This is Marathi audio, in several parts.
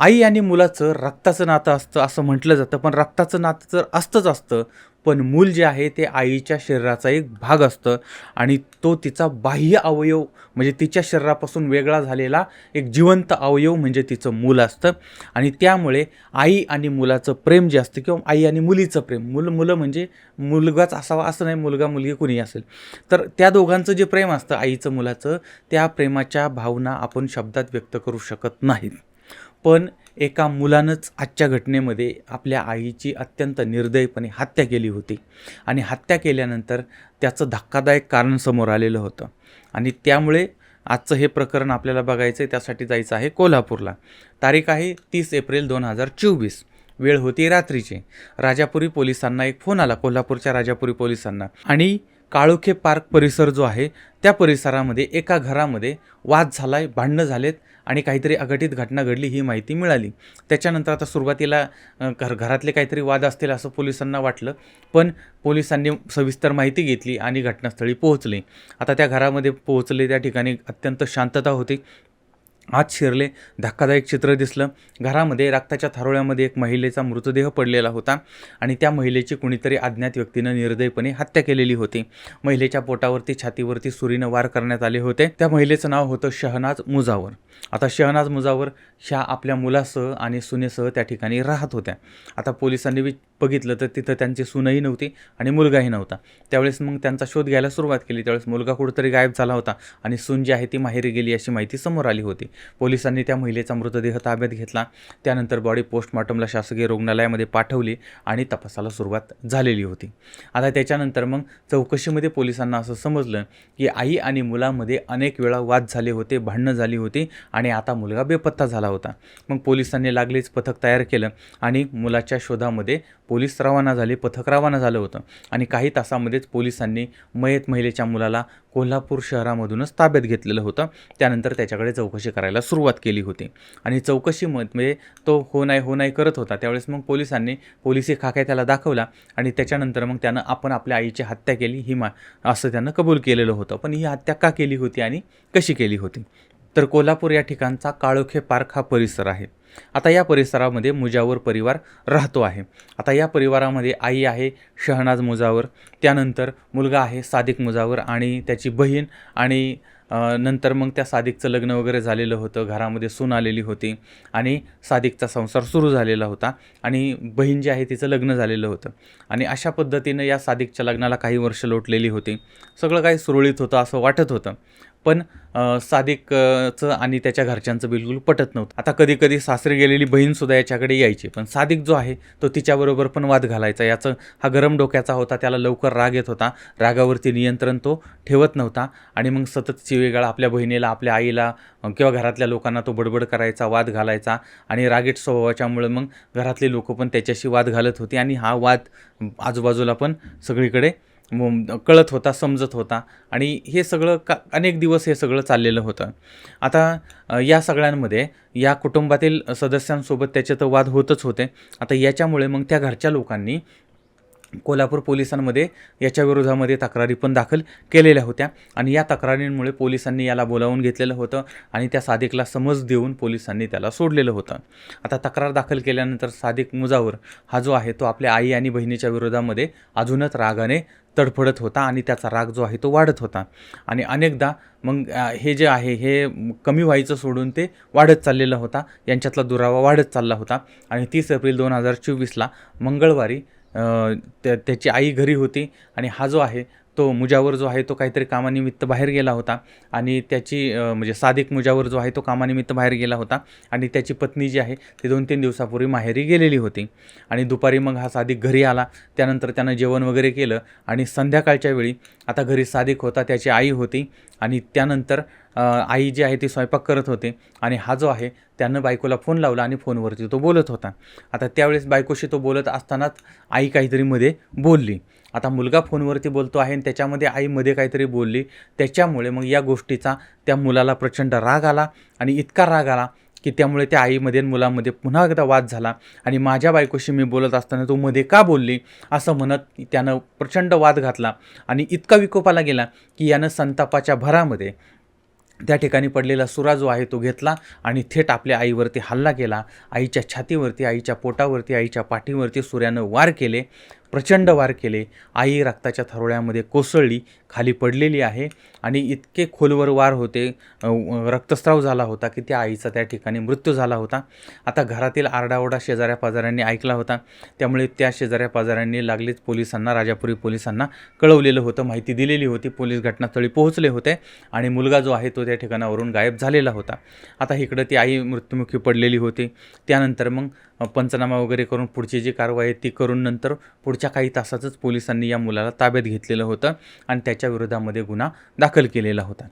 आई आणि मुलाचं रक्ताचं नातं असतं असं म्हटलं जातं पण रक्ताचं नातं तर असतंच असतं. पण मूल जे आहे ते आईच्या शरीराचा एक भाग असतं आणि तो तिचा बाह्य अवयव म्हणजे तिच्या शरीरापासून वेगळा झालेला एक जिवंत अवयव म्हणजे तिचं मूल असतं. आणि त्यामुळे आई आणि मुलाचं प्रेम जे असतं किंवा आई आणि मुलीचं प्रेम मुलं मुलं म्हणजे मुलगाच असावा असं नाही मुलगा मुलगी कुणी असेल. तर त्या दोघांचं जे प्रेम असतं आईचं मुलाचं त्या प्रेमाच्या भावना आपण शब्दात व्यक्त करू शकत नाहीत. पण एका मुलानंच आजच्या घटनेमध्ये आपल्या आईची अत्यंत निर्दयपणे हत्या केली होती. आणि हत्या केल्यानंतर त्याचं धक्कादायक कारण समोर आलेलं होतं. आणि त्यामुळे आजचं हे प्रकरण आपल्याला बघायचं आहे त्यासाठी जायचं आहे कोल्हापूरला. तारीख आहे तीस एप्रिल दोन हजार चोवीस. वेळ होती रात्रीची. राजापुरी पोलिसांना एक फोन आला कोल्हापूरच्या राजापुरी पोलिसांना. आणि काळोखे पार्क परिसर जो आहे त्या परिसरामध्ये एका घरामध्ये वाद झाला आहे भांडणं झालेत. आणि काहीतरी अघटित घटना घडली ही माहिती मिळाली. त्याच्यानंतर आता सुरुवातीला घर घरातले काहीतरी वाद असतील असं पोलिसांना वाटलं. पण पोलिसांनी सविस्तर माहिती घेतली आणि घटनास्थळी पोहोचले. आता त्या घरामध्ये पोहोचले त्या ठिकाणी अत्यंत शांतता होती. आत शिरले. धक्कादायक चित्र दिसलं. घरामध्ये रक्ताच्या थारोळ्यामध्ये एक महिलेचा मृतदेह पडलेला होता आणि त्या महिलेची कुणीतरी अज्ञात व्यक्तीनं निर्दयपणे हत्या केलेली होती. महिलेच्या पोटावरती छातीवरती सुरीनं वार करण्यात आले होते. त्या महिलेचं नाव होतं शहनाज मुजावर. आता शहनाज मुजावर ह्या आपल्या मुलासह आणि सुनेसह त्या ठिकाणी राहत होत्या. आता पोलिसांनी बघितलं तर तिथं त्यांची सुनही नव्हती आणि मुलगाही नव्हता. त्यावेळेस मग त्यांचा शोध घ्यायला सुरुवात केली. त्यावेळेस मुलगा कुठंतरी गायब झाला होता आणि सून जी आहे ती माहेरी गेली अशी माहिती समोर आली होती. पोलिसांनी त्या महिलेचा मृतदेह ताब्यात घेतला. त्यानंतर बॉडी पोस्टमॉर्टमला शासकीय रुग्णालयामध्ये पाठवली आणि तपासाला सुरुवात झालेली होती. आता त्याच्यानंतर मग चौकशीमध्ये पोलिसांना असं समजलं की आई आणि मुलामध्ये अनेक वेळा वाद झाले होते भांडणं झाली होती आणि आता मुलगा बेपत्ता झाला होता. मग पोलिसांनी लागलीच पथक तयार केलं आणि मुलाच्या शोधामध्ये पोलीस रवाना झाले पथक रवाना झालं होतं. आणि काही तासामध्येच पोलिसांनी मयत महिलेच्या मुलाला कोल्हापूर शहरामधूनच ताब्यात घेतलेलं होतं. त्यानंतर त्याच्याकडे चौकशी करायला सुरुवात केली होती. आणि चौकशी म्हणजे तो हो नाही हो नाही करत होता. त्यावेळेस मग पोलिसांनी पोलिसी खाक्या त्याला दाखवला आणि त्याच्यानंतर मग त्यानं आपण आपल्या आईची हत्या केली ही मा असं त्यानं कबूल केलेलं होतं. पण ही हत्या का केली होती आणि कशी केली होती? तर कोल्हापूर या ठिकाणचा काळोखे पार्क हा परिसर आहे. आता या परिसरामध्ये मुजावर परिवार राहतो आहे. आता या परिवारामध्ये आई आहे शहनाज मुजावर त्यानंतर मुलगा आहे सादिक मुजावर आणि त्याची बहीण आणि नंतर मग त्या सादिकचं लग्न वगैरे झालेलं होतं घरामध्ये सून आलेली होती आणि सादिकचा संसार सुरू झालेला होता आणि बहीण जी आहे तिचं लग्न झालेलं होतं. आणि अशा पद्धतीनं या सादिकच्या लग्नाला काही वर्ष लोटलेली होती. सगळं काही सुरळीत होतं असं वाटत होतं. पण सादिकचं आणि त्याच्या घरच्यांचं बिलकुल पटत नव्हतं. आता कधी कधी सासरी गेलेली बहीणसुद्धा याच्याकडे यायची पण सादिक जो आहे तो तिच्याबरोबर पण वाद घालायचा. याचं हा गरम डोक्याचा होता त्याला लवकर राग येत होता. रागावरती नियंत्रण तो ठेवत नव्हता. आणि मग सतत चिवेगाळ आपल्या बहिणीला आपल्या आईला किंवा घरातल्या लोकांना तो बडबड करायचा वाद घालायचा. आणि रागीट स्वभावाच्यामुळे मग घरातले लोकं पण त्याच्याशी वाद घालत होती. आणि हा वाद आजूबाजूला पण सगळीकडे कळत होता समजत होता. आणि हे सगळं का अनेक दिवस हे सगळं चाललेलं होतं. आता या सगळ्यांमध्ये या कुटुंबातील सदस्यांसोबत त्याचे तर वाद होतच होते. आता याच्यामुळे मग त्या घरच्या लोकांनी कोल्हापूर पोलिसांमध्ये याच्या विरोधामध्ये तक्रारी पण दाखल केलेल्या होत्या. आणि या तक्रारींमुळे पोलिसांनी याला बोलावून घेतलेलं होतं आणि त्या सादिकला समज देऊन पोलिसांनी त्याला सोडलेलं होतं. आता तक्रार दाखल केल्यानंतर सादिक मुजावर हा जो आहे तो आपल्या आई आणि बहिणीच्या विरोधामध्ये अजूनच रागाने तडफडत होता आणि त्याचा राग जो आहे तो वाढत होता. आणि अनेकदा मग हे जे आहे हे कमी व्हायचं सोडून ते वाढत चाललेलं होता. यांच्यातला दुरावा वाढत चालला होता. आणि तीस एप्रिल दोन हजार चोवीसला मंगळवारी त्या त्याची आई घरी होती आणि हा जो आहे तो मुजावर जो आहे तो काहीतरी कामानिमित्त बाहेर गेला होता. आणि त्याची म्हणजे सादिक मुजावर जो आहे तो कामानिमित्त बाहेर गेला होता. आणि त्याची पत्नी जी आहे ती दोन तीन दिवसापूर्वी माहेरी गेलेली होती. आणि दुपारी मग हा सादिक घरी आला. त्यानंतर त्यानं जेवण वगैरे केलं. आणि संध्याकाळच्या वेळी आता घरी सादिक होता त्याची आई होती. आणि त्यानंतर आई जी आहे ती स्वयंपाक करत होते आणि हा जो आहे त्यानं बायकोला फोन लावला आणि फोनवरती तो बोलत होता. आता त्यावेळेस बायकोशी तो बोलत असतानाच आई काहीतरी मध्ये बोलली. आता मुलगा फोनवरती बोलतो आहे आणि त्याच्यामध्ये आई मध्ये काहीतरी बोलली. त्याच्यामुळे मग या गोष्टीचा त्या मुलाला प्रचंड राग आला आणि इतका राग आला की त्यामुळे त्या आईमध्ये मुलामध्ये पुन्हा एकदा वाद झाला आणि माझ्या बायकोशी मी बोलत असताना तू मध्ये का बोलली? असं म्हणत त्यानं प्रचंड वाद घातला आणि इतका विकोपाला गेला की यानं संतापाच्या भरामध्ये त्या ठिकाणी पडलेला सुरा जो आहे तो घेतला आणि थेट आपल्या आईवरती हल्ला केला. आईच्या छातीवरती आईच्या पोटावरती आईच्या पाठीवरती सूर्यानं वार केले. प्रचंड वार केले. आई रक्ताच्या थरोळ्यामध्ये कोसळली खाली पडलेली आहे आणि इतके खोलवर वार होते. रक्तस्राव झाला होता की त्या आईचा त्या ठिकाणी मृत्यू झाला होता. आता घरातील आरडाओरडा शेजाऱ्या पाजाऱ्यांनी ऐकला होता. त्यामुळे त्या शेजाऱ्या पाजाऱ्यांनी लागलीच पोलिसांना राजापुरी पोलिसांना कळवलेलं होतं माहिती दिलेली होती. पोलीस घटनास्थळी पोहोचले होते आणि मुलगा जो आहे तो त्या ठिकाणावरून गायब झालेला होता. आता इकडं ती आई मृत्युमुखी पडलेली होती. त्यानंतर मग पंचनामा वगैरे करून पुढची जी कारवाई ती करून नंतर पुढच्या काही तासातच पोलिसांनी या मुलाला ताब्यात घेतलेलं होतं आणि त्याच्या विरोधामध्ये गुन्हा दाखल केलेला होता.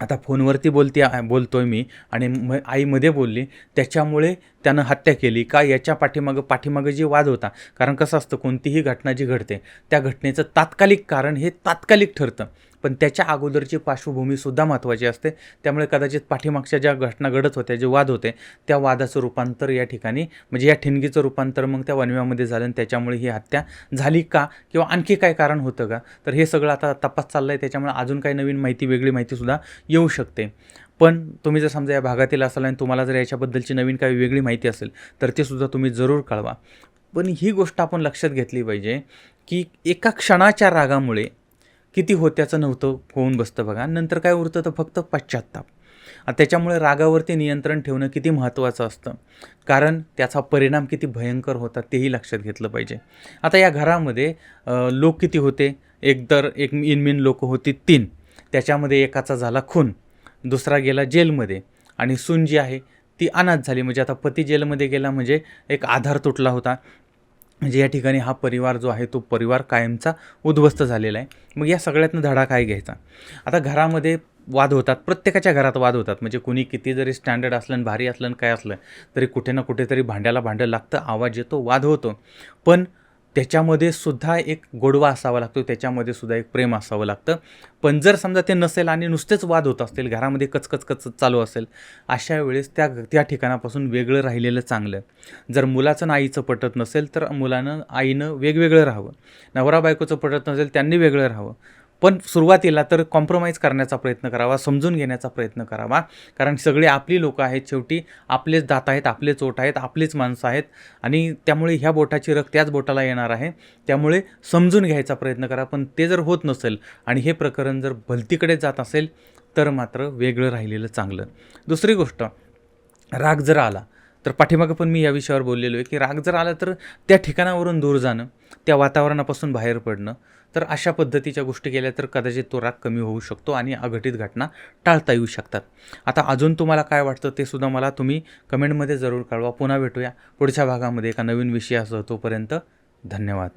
आता फोनवरती बोलते बोलतोय मी आणि म आईमध्ये बोलली त्याच्यामुळे त्यानं हत्या केली का? याच्या पाठीमागं पाठीमागं जी वाद होता कारण कसं असतं कोणतीही घटना जी घडते त्या घटनेचं तात्कालिक कारण हे तात्कालिक ठरतं. पण त्याच्या अगोदरची पार्श्वभूमीसुद्धा महत्त्वाची असते. त्यामुळे कदाचित पाठीमागच्या ज्या घटना घडत होत्या जे वाद होते त्या वादाचं रूपांतर या ठिकाणी म्हणजे या ठिणगीचं रूपांतर मग त्या वनव्यामध्ये झालं आणि त्याच्यामुळे ही हत्या झाली का? किंवा आणखी काय कारण होतं का? तर हे सगळं आता तपास चाललं आहे त्याच्यामुळे अजून काही नवीन माहिती वेगळी माहितीसुद्धा येऊ शकते. पण तुम्ही जर समजा या भागातील असाल आणि तुम्हाला जर याच्याबद्दलची नवीन काही वेगळी माहिती असेल तर ते सुद्धा तुम्ही जरूर कळवा. पण ही गोष्ट आपण लक्षात घेतली पाहिजे की एका क्षणाच्या रागामुळे किती होत्याचं नव्हतं होऊन बसतं बघा. नंतर काय उरतं तर फक्त पश्चाताप त्याच्यामुळे रागावरती नियंत्रण ठेवणं किती महत्त्वाचं असतं. कारण त्याचा परिणाम किती भयंकर होता तेही लक्षात घेतलं पाहिजे. आता या घरामध्ये लोक किती होते? एक तर एक इनमिन लोक होती तीन. त्याच्यामध्ये एकाचा झाला खून दुसरा गेला जेलमध्ये. आणि सून जी आहे ती अनाथ झाली. म्हणजे आता पती जेलमध्ये गेला म्हणजे एक आधार तुटला होता. म्हणजे या ठिकाणी हा परिवार जो आहे तो परिवार कायमचा उद्ध्वस्त झालेला आहे. मग या सगळ्यातनं धडा काय घ्यायचा? आता घरामध्ये वाद होतात प्रत्येकाच्या घरात वाद होतात. म्हणजे कुणी किती जरी स्टँडर्ड असलं भारी असलं आणि काय असलं तरी कुठे ना कुठेतरी भांड्याला भांडं लागतं आवाज येतो वाद होतो. पण त्याच्यामध्ये सुद्धा एक गोडवा असावा लागतो त्याच्यामध्ये सुद्धा एक प्रेम असावं लागतं. पण जर समजा ते नसेल आणि नुसतेच वाद होत असतील घरामध्ये कचकच कच चालू असेल अशा वेळेस त्या त्या ठिकाणापासून वेगळं राहिलेलं चांगलं. जर मुलाचं ना आईचं पटत नसेल तर मुलानं आईनं वेगवेगळं राहावं. नवरा बायकोचं पटत नसेल त्यांनी वेगळं राहावं. पण सुरुवातीला तर कॉम्प्रोमाइज करण्याचा प्रयत्न करावा समजून घेण्याचा प्रयत्न करावा. कारण सगळे आपली लोकं आहेत शेवटी आपलेच दात आहेत आपलेच ओठ आहेत आपलीच माणसं आहेत. आणि त्यामुळे ह्या बोटाची रग त्याच बोटाला येणार आहे. त्यामुळे समजून घ्यायचा प्रयत्न करा पण ते जर होत नसेल आणि हे प्रकरण जर भलतीकडे जात असेल तर मात्र वेगळं राहिलेलं चांगलं. दुसरी गोष्ट राग जर आला तर पाठीमागं पण मी या विषयावर बोललेलो आहे की राग जर आला तर त्या ठिकाणावरून दूर जाणं त्या वातावरणापासून बाहेर पडणं तर अशा पद्धतीच्या गोष्टी केल्या तर कदाचित तो राग कमी होऊ शकतो आणि अघटित घटना टाळता येऊ शकतात. आता अजून तुम्हाला काय वाटतं ते सुद्धा मला तुम्ही कमेंटमध्ये जरूर कळवा. पुन्हा भेटूया पुढच्या भागामध्ये एका नवीन विषयासह तोपर्यंत धन्यवाद.